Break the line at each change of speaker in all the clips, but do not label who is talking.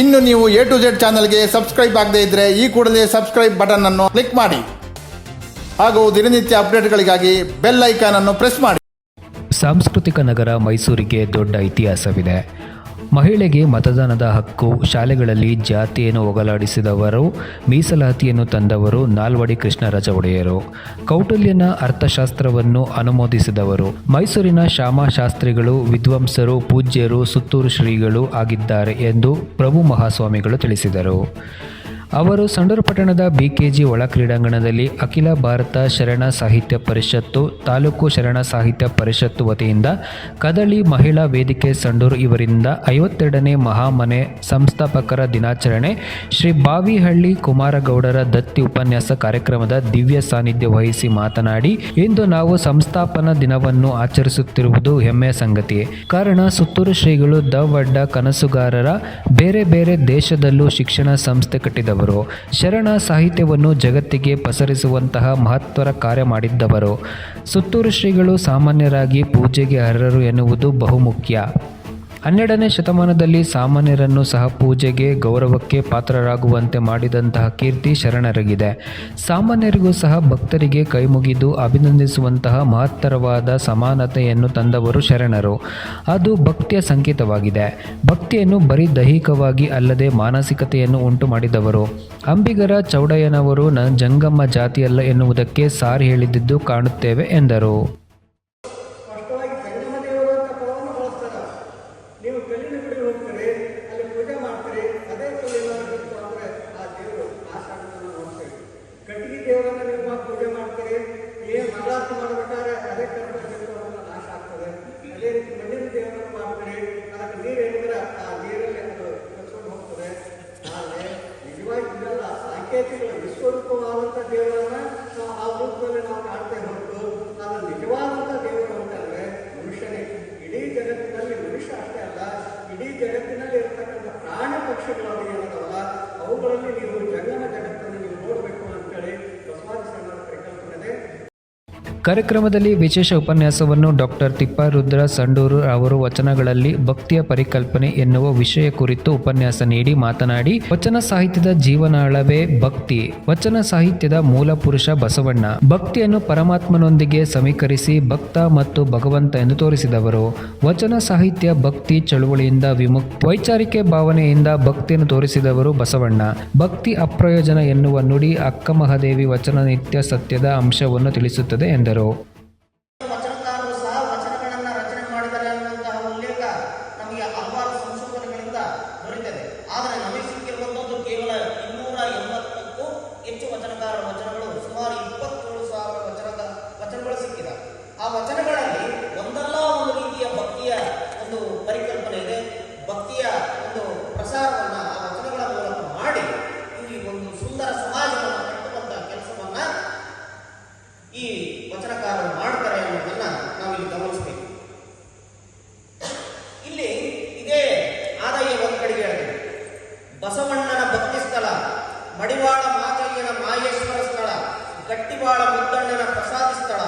ಇನ್ನು ನೀವು A to Z ಚಾನಲ್ಗೆ ಸಬ್ಸ್ಕ್ರೈಬ್ ಆಗದೇ ಇದ್ದರೆ ಈ ಕೂಡಲೇ ಸಬ್ಸ್ಕ್ರೈಬ್ ಬಟನ್ ಅನ್ನು ಕ್ಲಿಕ್ ಮಾಡಿ. ಹಾಗೂ ದಿನನಿತ್ಯ ಅಪ್ಡೇಟ್ಗಳಿಗಾಗಿ ಬೆಲ್ ಐಕಾನ್ ಅನ್ನು ಪ್ರೆಸ್ ಮಾಡಿ.
ಸಾಂಸ್ಕೃತಿಕ ನಗರ ಮೈಸೂರಿಗೆ ದೊಡ್ಡ ಇತಿಹಾಸವಿದೆ. ಮಹಿಳೆಗೆ ಮತದಾನದ ಹಕ್ಕು, ಶಾಲೆಗಳಲ್ಲಿ ಜಾತಿಯನ್ನು ಹೋಗಲಾಡಿಸಿದವರು, ಮೀಸಲಾತಿಯನ್ನು ತಂದವರು ನಾಲ್ವಡಿ ಕೃಷ್ಣರಾಜ ಒಡೆಯರು ಕೌಟಲ್ಯನ ಅರ್ಥಶಾಸ್ತ್ರವನ್ನು ಅನುಮೋದಿಸಿದವರು. ಮೈಸೂರಿನ ಶ್ಯಾಮಶಾಸ್ತ್ರಿಗಳು ವಿದ್ವಾಂಸರು, ಪೂಜ್ಯರು, ಸುತ್ತೂರು ಶ್ರೀಗಳು ಆಗಿದ್ದಾರೆ ಎಂದು ಪ್ರಭು ಮಹಾಸ್ವಾಮಿಗಳು ತಿಳಿಸಿದರು. ಅವರು ಸಂಡೂರು ಪಟ್ಟಣದ ಬಿಕೆಜಿ ಒಳ ಕ್ರೀಡಾಂಗಣದಲ್ಲಿ ಅಖಿಲ ಭಾರತ ಶರಣ ಸಾಹಿತ್ಯ ಪರಿಷತ್ತು, ತಾಲೂಕು ಶರಣ ಸಾಹಿತ್ಯ ಪರಿಷತ್ತು ವತಿಯಿಂದ ಕದಳಿ ಮಹಿಳಾ ವೇದಿಕೆ ಸಂಡೂರು ಇವರಿಂದ ಐವತ್ತೆರಡನೇ ಮಹಾಮನೆ ಸಂಸ್ಥಾಪಕರ ದಿನಾಚರಣೆ ಶ್ರೀ ಬಾವಿಹಳ್ಳಿ ಕುಮಾರಗೌಡರ ದತ್ತಿ ಉಪನ್ಯಾಸ ಕಾರ್ಯಕ್ರಮದ ದಿವ್ಯ ಸಾನ್ನಿಧ್ಯ ವಹಿಸಿ ಮಾತನಾಡಿ, ಇಂದು ನಾವು ಸಂಸ್ಥಾಪನಾ ದಿನವನ್ನು ಆಚರಿಸುತ್ತಿರುವುದು ಹೆಮ್ಮೆಯ ಸಂಗತಿ. ಕಾರಣ, ಸುತ್ತೂರು ಶ್ರೀಗಳು ದವಡ್ಡ ಕನಸುಗಾರರ ಬೇರೆ ಬೇರೆ ದೇಶದಲ್ಲೂ ಶಿಕ್ಷಣ ಸಂಸ್ಥೆ ಕಟ್ಟಿದವರು. ಶರಣ ಸಾಹಿತ್ಯವನ್ನು ಜಗತ್ತಿಗೆ ಪಸರಿಸುವಂತಹ ಮಹತ್ವರ ಕಾರ್ಯ ಮಾಡಿದ್ದವರು. ಸುತ್ತೂರು ಶ್ರೀಗಳು ಸಾಮಾನ್ಯರಾಗಿ ಪೂಜೆಗೆ ಅರ್ಹರು ಎನ್ನುವುದು ಬಹುಮುಖ್ಯ. ಹನ್ನೆರಡನೇ ಶತಮಾನದಲ್ಲಿ ಸಾಮಾನ್ಯರನ್ನು ಸಹ ಪೂಜೆಗೆ ಗೌರವಕ್ಕೆ ಪಾತ್ರರಾಗುವಂತೆ ಮಾಡಿದಂತಹ ಕೀರ್ತಿ ಶರಣರಿಗಿದೆ. ಸಾಮಾನ್ಯರಿಗೂ ಸಹ ಭಕ್ತರಿಗೆ ಕೈಮುಗಿದು ಅಭಿನಂದಿಸುವಂತಹ ಮಹತ್ತರವಾದ ಸಮಾನತೆಯನ್ನು ತಂದವರು ಶರಣರು. ಅದು ಭಕ್ತಿಯ ಸಂಕೇತವಾಗಿದೆ. ಭಕ್ತಿಯನ್ನು ಬರೀ ದೈಹಿಕವಾಗಿ ಅಲ್ಲದೆ ಮಾನಸಿಕತೆಯನ್ನು ಉಂಟು ಮಾಡಿದವರು. ಅಂಬಿಗರ ಚೌಡಯ್ಯನವರು, ನ ಜಂಗಮ್ಮ ಜಾತಿಯಲ್ಲ ಎನ್ನುವುದಕ್ಕೆ ಸಾರಿ ಹೇಳಿದ್ದು ಕಾಣುತ್ತೇವೆ ಎಂದರು.
ನೀವು ಕಲ್ಲಿನ ಕಡೆ ಹೋಗ್ತಾರೆ, ಅಲ್ಲಿ ಪೂಜೆ ಮಾಡ್ತೀರಿ, ಅದೇ ಕಲ್ಲು ಅಂದ್ರೆ ಆ ದೇವರು ಆ ಶಾಂತವನ್ನು ನೋಡ್ತೀರಿ. ಕಟ್ಟಿಗೆ ದೇವರನ್ನ ನೀವು ಪೂಜೆ ಮಾಡ್ತೀರಿ ಏನ್ ಮಂಗಳಾರತಿ ಮಾಡ್ಬೇಕಾದ್ರೆ ಅದೇ ದೇವರನ್ನ ನಾಶ ಆಗ್ತದೆ. ಅದೇ ರೀತಿ ಮಣ್ಣಿನ ದೇವರನ್ನು ಮಾಡ್ತೀರಿ, ಅದಕ್ಕೆ ನೀರು ಹೇಳಿದ್ರೆ ಆ ನೀರಲ್ಲಿ ಅದು ಕಚ್ಕೊಂಡು ಹೋಗ್ತದೆ. ಆದರೆ ನಿಜವಾಗಿ ಇದೆಲ್ಲ ಸಾಂಕೇತಿಕ ದೇವರನ್ನ ನಾವು ಆ ರೂಪದಲ್ಲಿ ನಾವು ಕಾಣ್ತೇವೆ ಹೊರತು ಅದು ನಿಜವಾದಂಥ ದೇವರು ಮನುಷ್ಯನೇ ಇಡೀ ಜಗತ್ತಿನಲ್ಲಿ ಮನುಷ್ಯ ಅಷ್ಟೇ ಅಲ್ಲ, ಇಡೀ ಜಗತ್ತಿನಲ್ಲಿ ಇರತಕ್ಕಂಥ ಪ್ರಾಣಿ ಪಕ್ಷಿಗಳು ಏನದಲ್ಲ ಅವುಗಳಲ್ಲಿ ನೀವು ಜಂಗಮ ಜಗತ್ತನ್ನು ನೀವು ನೋಡಬೇಕು ಅಂತೇಳಿ ಬಸವಾದಿ ಇದೆ
ಕಾರ್ಯಕ್ರಮದಲ್ಲಿ ವಿಶೇಷ ಉಪನ್ಯಾಸವನ್ನು ಡಾಕ್ಟರ್ ತಿಪ್ಪಾರುದ್ರ ಸಂಡೂರು ಅವರು ವಚನಗಳಲ್ಲಿ ಭಕ್ತಿಯ ಪರಿಕಲ್ಪನೆ ಎನ್ನುವ ವಿಷಯ ಕುರಿತು ಉಪನ್ಯಾಸ ನೀಡಿ ಮಾತನಾಡಿ, ವಚನ ಸಾಹಿತ್ಯದ ಜೀವನಾಳವೇ ಭಕ್ತಿ. ವಚನ ಸಾಹಿತ್ಯದ ಮೂಲ ಪುರುಷ ಬಸವಣ್ಣ. ಭಕ್ತಿಯನ್ನು ಪರಮಾತ್ಮನೊಂದಿಗೆ ಸಮೀಕರಿಸಿ ಭಕ್ತ ಮತ್ತು ಭಗವಂತ ಎಂದು ತೋರಿಸಿದವರು. ವಚನ ಸಾಹಿತ್ಯ ಭಕ್ತಿ ಚಳುವಳಿಯಿಂದ ವಿಮುಕ್ತಿ. ವೈಚಾರಿಕೆ ಭಾವನೆಯಿಂದ ಭಕ್ತಿಯನ್ನು ತೋರಿಸಿದವರು ಬಸವಣ್ಣ. ಭಕ್ತಿ ಅಪ್ರಯೋಜನ ಎನ್ನುವ ನುಡಿ ಅಕ್ಕಮಹಾದೇವಿ ವಚನ ನಿತ್ಯ ಸತ್ಯದ ಅಂಶವನ್ನು ತಿಳಿಸುತ್ತದೆ ಎಂದರು.
pero ಇಲ್ಲಿ ಇದೇ ಆದಾಯ ಒಂದು ಕಡೆಗೆ ಹೇಳ್ತೇವೆ ಬಸವಣ್ಣನ ಭಕ್ತಿ ಸ್ಥಳ, ಮಡಿವಾಳ ಮಾತಯ್ಯನ ಮಾಯೇಶ್ವರ ಸ್ಥಳ, ಗಟ್ಟಿವಾಳ ಮುದ್ದಣ್ಣನ ಪ್ರಸಾದ ಸ್ಥಳ,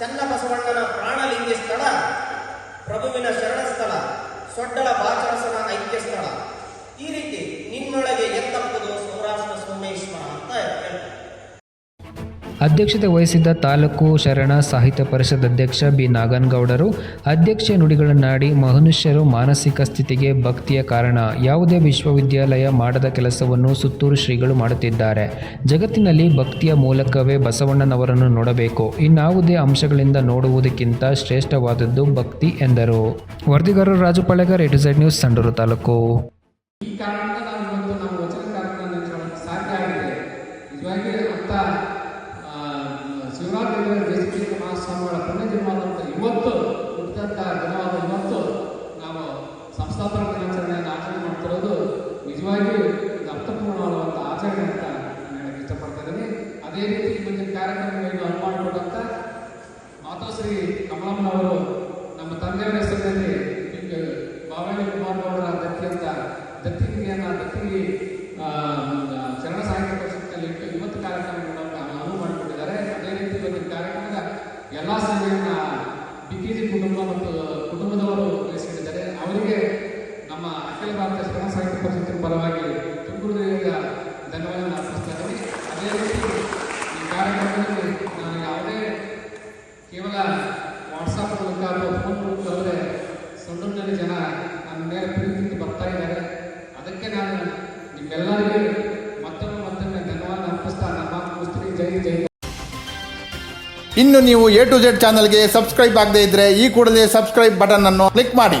ಚನ್ನ ಬಸವಣ್ಣನ ಪ್ರಾಣಲಿಂಗಿ ಸ್ಥಳ, ಪ್ರಭುವಿನ ಶರಣ ಸ್ಥಳ, ಸೊಡ್ಡಲ ಬಾಚರಸನ ಐಕ್ಯ ಸ್ಥಳ. ಈ ರೀತಿ ನಿನ್ನೊಳಗೆ ಎತ್ತಪ್ಪದು ಸೌರಾಷ್ಟ್ರ
ಅಧ್ಯಕ್ಷತೆ ವಹಿಸಿದ್ದ ತಾಲೂಕು ಶರಣ ಸಾಹಿತ್ಯ ಪರಿಷತ್ ಅಧ್ಯಕ್ಷ ಬಿ ನಾಗನ್ಗೌಡರು. ಅಧ್ಯಕ್ಷ ನುಡಿಗಳನ್ನಾಡಿ ಮನುಷ್ಯರು ಮಾನಸಿಕ ಸ್ಥಿತಿಗೆ ಭಕ್ತಿಯ ಕಾರಣ. ಯಾವುದೇ ವಿಶ್ವವಿದ್ಯಾಲಯ ಮಾಡದ ಕೆಲಸವನ್ನು ಸುತ್ತೂರು ಶ್ರೀಗಳು ಮಾಡುತ್ತಿದ್ದಾರೆ. ಜಗತ್ತಿನಲ್ಲಿ ಭಕ್ತಿಯ ಮೂಲಕವೇ ಬಸವಣ್ಣನವರನ್ನು ನೋಡಬೇಕು. ಇನ್ನಾವುದೇ ಅಂಶಗಳಿಂದ ನೋಡುವುದಕ್ಕಿಂತ ಶ್ರೇಷ್ಠವಾದದ್ದು ಭಕ್ತಿ ಎಂದರು. ವರದಿಗಾರರು Raju Palegar A to Z news, Sandur taluk.
ಈ ನಿಜವಾಗಿಯೂ ಒಂದು ಅರ್ಥಪೂರ್ಣವಾದಂಥ ಆಚರಣೆ ಅಂತ ನಾನು ಹೇಳಕ್ಕೆ ಇಷ್ಟಪಡ್ತಾ ಇದ್ದೀನಿ. ಅದೇ ರೀತಿ ಮುಂದಿನ ಕಾರ್ಯಕ್ರಮಗಳನ್ನು ಅನು ಮಾಡಿಕೊಟ್ಟಂಥ ಮಾತಾಶ್ರೀ ಕಮಲಮ್ಮನವರು ನಮ್ಮ ತಂದೆಯವರ ಹೆಸರಿನಲ್ಲಿ ಈಗ ಬಾವಳಿ ಕುಮಾರ್ ಗೌಡರ ದತ್ತಿ ಅಂತ ದತ್ತಿಗಿರಿಯನ್ನ ದತ್ತಿ ಶರಣ ಸಾಹಿತ್ಯ ಪರಿಷತ್ನಲ್ಲಿ ಇವತ್ತು ಕಾರ್ಯಕ್ರಮಗಳನ್ನು ಅನುವು ಮಾಡಿಕೊಟ್ಟಿದ್ದಾರೆ ಅದೇ ರೀತಿ ಇವತ್ತಿನ ಕಾರ್ಯಕ್ರಮದ ಎಲ್ಲ ಸೇವೆಯನ್ನ ಬಿ ಕೆ ಜಿ ಕುಟುಂಬ ಮತ್ತು ಕುಟುಂಬದವರು ವಹಿಸಿಕೊಂಡಿದ್ದಾರೆ ಅವರಿಗೆ ನಮ್ಮ ಅಖಿಲ ಭಾರತ ಪರಿಷತ್ತಿನ ಪರವಾಗಿ ತುಂಬುವುದರಿಂದ ಧನ್ಯವಾದ ಅರ್ಪಿಸ್ತಾ ಇದ್ದೀನಿ ಅದೇ ರೀತಿ ಈ ಕಾರ್ಯಕ್ರಮದಲ್ಲಿ ನಾನು ಯಾವುದೇ ಕೇವಲ ವಾಟ್ಸಪ್ ಮೂಲಕ ಅಥವಾ ಫೋನ್ ಮೂಲಕ ಅಂದರೆ ಸೊಂಡೂರಿನಲ್ಲಿ ಜನ ನನ್ನ ಮೇಲೆ ಪ್ರೀತಿಯಿಂದ ಬರ್ತಾ ಇದ್ದಾರೆ. ಅದಕ್ಕೆ ನಾನು ನಿಮ್ಮೆಲ್ಲರಿಗೂ ಮತ್ತೊಮ್ಮೆ ಮತ್ತೊಮ್ಮೆ ಧನ್ಯವಾದ ಅರ್ಪಿಸ್ತಾ ನಮ್ಮ ಮುಗಿಸ್ತೀನಿ. ಜೈ ಜೈ
ಇನ್ನು ನೀವು ಎ ಟು ಜೆಡ್ ಚಾನಲ್ಗೆ ಸಬ್ಸ್ಕ್ರೈಬ್ ಆಗದೇ ಇದ್ದರೆ ಈ ಕೂಡಲೇ ಸಬ್ಸ್ಕ್ರೈಬ್ ಬಟನ್ ಅನ್ನು ಕ್ಲಿಕ್ ಮಾಡಿ.